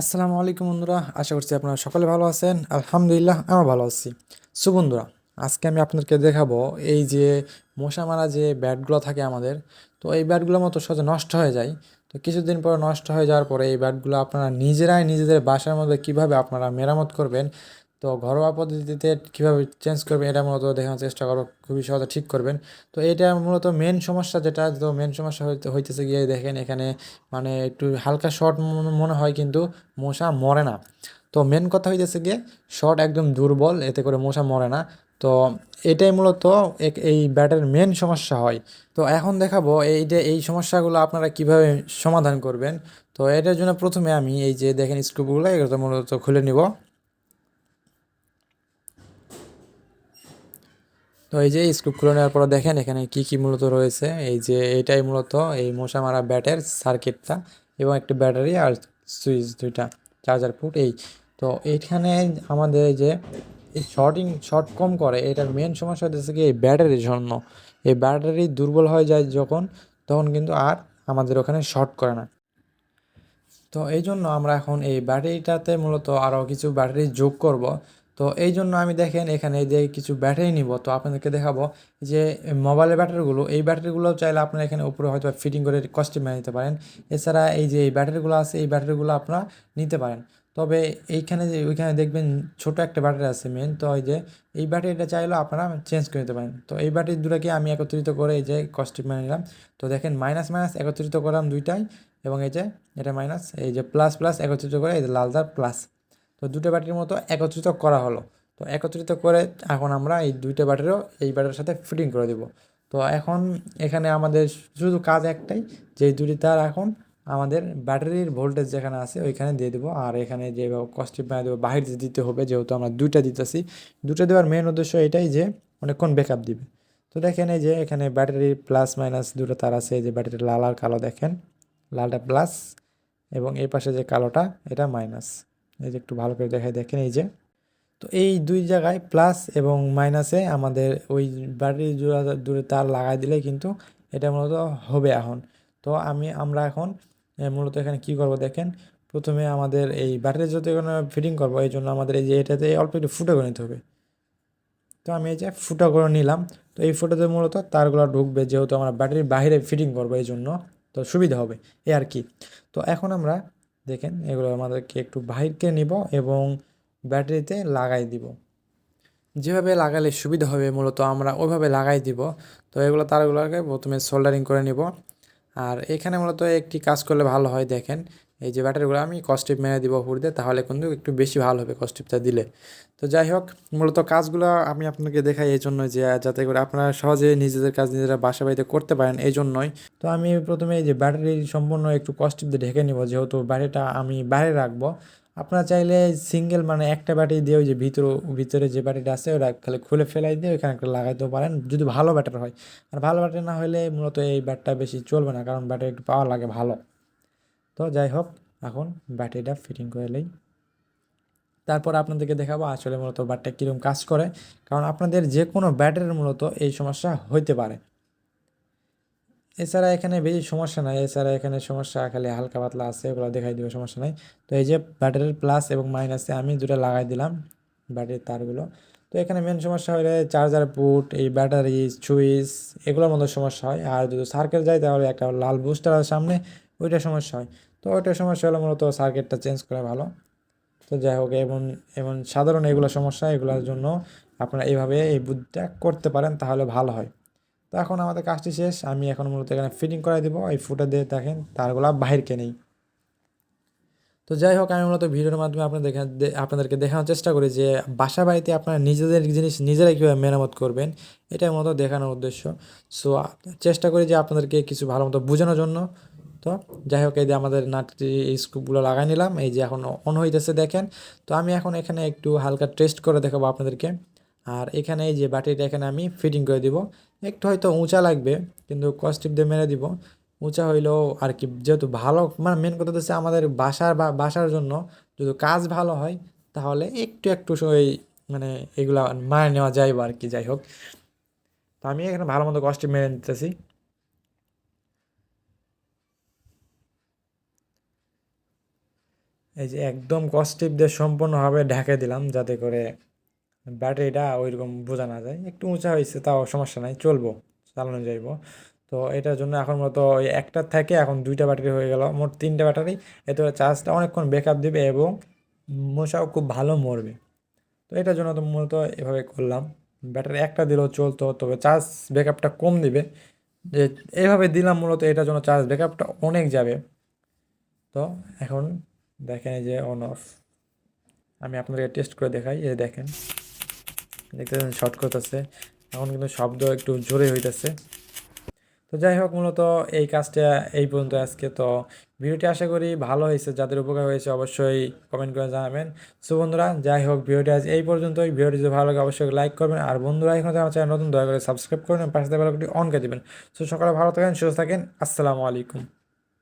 আসসালামু আলাইকুম বন্ধুরা, আশা করছি আপনারা সকলে ভালো আছেন। আলহামদুলিল্লাহ আমার ভালো আছি। সো বন্ধুরা, আজকে আমি আপনাদেরকে দেখাবো এই যে মশা মারা যে ব্যাটগুলো থাকে আমাদের, তো এই ব্যাটগুলো মতো সহজে নষ্ট হয়ে যায়। তো কিছুদিন পর নষ্ট হয়ে যাওয়ার পরে এই ব্যাটগুলো আপনারা নিজেরাই নিজেদের বাসার মধ্যে কীভাবে আপনারা মেরামত করবেন তো ঘরোয়া পদ্ধতিতে কীভাবে চেঞ্জ করবেন, এটা মূলত দেখানোর চেষ্টা করব, খুবই সহজে ঠিক করবেন। তো এটা মূলত মেন সমস্যা যেটা, তো মেন সমস্যা হইতেছে গিয়ে দেখেন এখানে মানে একটু হালকা শর্ট মনে হয় কিন্তু মশা মরে না। তো মেন কথা হইতেছে গিয়ে শর্ট একদম দুর্বল, এতে করে মশা মরে না। তো এটাই মূলত এই ব্যাটের মেন সমস্যা হয়। তো এখন দেখাবো এই যে, এই সমস্যাগুলো আপনারা কীভাবে সমাধান করবেন। তো এটার জন্য প্রথমে আমি এই যে দেখেন স্ক্রুপগুলো এগুলো মূলত খুলে নিব। তো এই যে স্ক্রুপ খুলে নেওয়ার পর দেখেন এখানে কি কি মূলত রয়েছে? এই যে এটাই মূলত এই মশা মারা ব্যাটের সার্কিটটা এবং একটি ব্যাটারি আর সুইচ দুইটা চার্জার পুট এই। তো এইখানে আমাদের যে শর্টিং শর্ট কম করে, এটার মেন সমস্যা হচ্ছে কি, এই ব্যাটারির জন্য। এই ব্যাটারি দুর্বল হয়ে যায় যখন, তখন কিন্তু আর আমাদের ওখানে শর্ট করে না। তো এই জন্য আমরা এখন এই ব্যাটারিটাতে মূলত আরও কিছু ব্যাটারি যোগ করব। তো এই জন্য আমি দেখেন এখানে যে কিছু ব্যাটারি নিব, তো আপনাদেরকে দেখাবো যে মোবাইলের ব্যাটারিগুলো, এই ব্যাটারিগুলো চাইলে আপনারা এখানে উপরে হয়তো ফিটিং করে কস্টিউমে নিতে পারেন। এছাড়া এই যে এই ব্যাটারিগুলো আছে, এই ব্যাটারিগুলো আপনারা নিতে পারেন। তবে এইখানে যে ওইখানে দেখবেন ছোট একটা ব্যাটারি আছে মেন তো এই যে এই ব্যাটারিটা চাইলেও আপনারা চেঞ্জ করে নিতে পারেন। তো এই ব্যাটারি দুটাকে আমি একত্রিত করে এই যে কস্টিউমে নিলাম। তো দেখেন মাইনাস মাইনাস একত্রিত করলাম দুইটাই, এবং এই যে এটা মাইনাস এই যে প্লাস প্লাস একত্রিত করে এই যে লালদার প্লাস তো দুটো ব্যাটারির মতো একত্রিত করা হলো। তো একত্রিত করে এখন আমরা এই দুইটা ব্যাটারিও এই ব্যাটারির সাথে ফিটিং করে দেব। তো এখন এখানে আমাদের শুধু কাজ একটাই, যে দুটি তার এখন আমাদের ব্যাটারির ভোল্টেজ যেখানে আছে ওইখানে দিয়ে দেবো। আর এখানে যে কস্টিপ বানিয়ে দেবো বাহির দিতে হবে, যেহেতু আমরা দুইটা দিতেছি দুটো দেওয়ার মেন উদ্দেশ্য এটাই যে অনেকক্ষণ ব্যাকআপ দিবে। তো দেখেন এই যে এখানে ব্যাটারি প্লাস মাইনাস দুটো তার আছে, এই যে ব্যাটারি লাল আর কালো দেখেন, লালটা প্লাস এবং এই পাশে যে কালোটা, এটা মাইনাস এই যে একটু ভালো করে দেখাই, দেখেন এই যে। তো এই দুই জায়গায় প্লাস এবং মাইনাসে আমাদের ওই ব্যাটারি জোড়া দূরে তার লাগাই দিলে কিন্তু এটা মূলত হবে এখন। তো আমি, আমরা এখন মূলত এখানে কি করব দেখেন, প্রথমে আমাদের এই ব্যাটারি যদি কোনো ফিটিং করব, এই জন্য আমাদের এই যে এটাতে অল্প একটু ফুটো করে নিতে হবে। তো আমি এই যে ফুটো করে নিলাম, তো এই ফুটোতে মূলত তারগুলো ঢুকবে যেহেতু আমরা ব্যাটারির বাইরে ফিটিং করব, এই জন্য তো সুবিধা হবে, এই আর কি। তো এখন আমরা দেখেন, এগুলো আমাদেরকে একটু বাহিরকে নিব এবং ব্যাটারিতে লাগাই দিব। যেভাবে লাগালে সুবিধা হবে, মূলত আমরা ওইভাবে লাগাই দিব। তো এগুলো তারগুলোকে প্রথমে সোল্ডারিং করে নিব। আর এখানে মূলত একটি কাজ করলে ভালো হয় দেখেন। এই যে ব্যাটারিগুলো আমি কস্টিপ মেরে দিব উপর দিয়ে, তাহলে কিন্তু একটু বেশি ভালো হবে কস্টিপটা দিলে। তো যাই হোক, মূলত কাজগুলো আমি আপনাকে দেখাই এই জন্যই যে যাতে করে আপনারা সহজে নিজেদের কাজ নিজেরা বাসা বাড়িতে করতে পারেন এই জন্যই। তো আমি প্রথমে এই যে ব্যাটারি সম্পূর্ণ একটু কস্টিপ দিয়ে ঢেকে নিব, যেহেতু ব্যাটারিটা আমি বাইরে রাখব আপনারা চাইলে সিঙ্গেল মানে একটা ব্যাটারি দিয়ে ওই যে ভিতর, ভিতরে যে ব্যাটারিটা আছে, ওটা খালি খুলে ফেলাই দিয়ে ওইখানে একটা লাগাইতেও পারেন। যদি ভালো ব্যাটারি হয়। আর ভালো ব্যাটারি না হলে মূলত এই ব্যাটটা বেশি চলবে না, কারণ ব্যাটারি একটু পাওয়ার লাগে ভালো। তো যাই হোক, এখন ব্যাটারিটা ফিটিং করে নেই। তারপর আপনাদেরকে দেখাবো আসলে মূলত ব্যাটটা কীরকম কাজ করে। কারণ আপনাদের যে কোনো ব্যাটারির মূলত এই সমস্যা হইতে পারে। এছাড়া এখানে বেশি সমস্যা নাই, এছাড়া এখানে সমস্যা খালি হালকা পাতলা আছে, ওগুলো দেখাই দেবো, সমস্যা নাই। তো এই যে ব্যাটারির প্লাস এবং মাইনাসে আমি দুটো লাগাই দিলাম ব্যাটারির তারগুলো। তো এখানে মেন সমস্যা হলে চার্জার পুট এই ব্যাটারি সুইচ এগুলোর মধ্যে সমস্যা হয়। আর যদি সার্কিট যায় তাহলে একটা লাল বুস্টার সামনে, ওইটা সমস্যা হয়। তো ওইটা সমস্যা হলে মূলত সার্কেটটা চেঞ্জ করা ভালো। তো যাই হোক এবং এবং সাধারণ এগুলো সমস্যা, এগুলোর জন্য আপনারা এইভাবে এই বুদ্ধিটা করতে পারেন, তাহলে ভালো হয়। তো এখন আমাদের কাজটি শেষ। আমি এখন মূলত এখানে ফিটিং করাই দিব। এই ফুটা দিয়ে দেখেন, তারগুলো বাহিরকে নেই। তো যাই হোক, আমি মূলত ভিডিওর মাধ্যমে আপনাদের আপনাদেরকে দেখানোর চেষ্টা করি যে বাসা বাড়িতে আপনারা নিজেদের জিনিস নিজেরাই কীভাবে মেরামত করবেন, এটাই মূলত দেখানোর উদ্দেশ্য। সো চেষ্টা করি যে আপনাদেরকে কিছু ভালো মতো বোঝানোর জন্য। তো যাই হোক, এই যে আমাদের নাটটি স্কুপগুলো লাগাই নিলাম। এই যে এখন অন হইতেছে, দেখেন। তো আমি এখন এখানে একটু হালকা টেস্ট করে দেখাবো আপনাদেরকে। আর এখানে এই যে বাটিটা এখানে আমি ফিটিং করে দিব। একটু হয়তো উঁচা লাগবে, কিন্তু কস্টিপ দিয়ে মেরে দিব। উঁচা হইলেও আর কি, যেহেতু ভালো মানে মেন কথা হচ্ছে আমাদের বাসার বা, বাসার জন্য যদি কাজ ভালো হয়, তাহলে একটু একটু ওই মানে এগুলা মায় নেওয়া যায় আর কি, যাই হোক। তো আমি এখানে ভালো মতো কস্টিপ মেরে নিতেছি। এই যে একদম কস্টিপ দিয়ে সম্পূর্ণভাবে ঢেকে দিলাম, যাতে করে ব্যাটারিটা ওইরকম বোঝা না যায়। একটু উঁচা হয়েছে, তাও সমস্যা নাই, চলবো, চালানো যাইব। তো এটার জন্য এখন মতো ওই একটার থেকে এখন দুইটা ব্যাটারি হয়ে গেল, মোট তিনটা ব্যাটারি। এতে চার্জটা অনেকক্ষণ ব্যাকআপ দেবে এবং মশাও খুব ভালো মরবে। তো এটার জন্য তো মূলত এভাবে করলাম। ব্যাটারি একটা দিলেও চলতো, তবে চার্জ ব্যাকআপটা কম দিবে। যে এইভাবে দিলাম মূলত, এটার জন্য চার্জ ব্যাকআপটা অনেক যাবে। তো এখন দেখেন এই যে অন অফ আমি আপনাদেরকে টেস্ট করে দেখাই, এই দেখেন। দেখতেছেন শর্ট করতেছে এখন কিন্তু শব্দ একটু জোরে হইতেছে। তো যাই হোক, মূলত এই কাজটা এই পর্যন্ত আজকে। তো ভিডিওটি আশা করি ভালো হয়েছে। যাদের উপকার হয়েছে অবশ্যই কমেন্ট করে জানাবেন। সো বন্ধুরা, যাই হোক, ভিডিওটি আজ এই পর্যন্তই। ভিডিওটি যদি ভালো লাগে, অবশ্যই লাইক করবেন। আর বন্ধুরা, এখন আমার চ্যানেল নতুন, দয়া করে সাবস্ক্রাইব করবেন পাশে বেলাকটি অন করে দেবেন। সো সকালে ভালো থাকেন, সুস্থ থাকেন। আসসালামু আলাইকুম।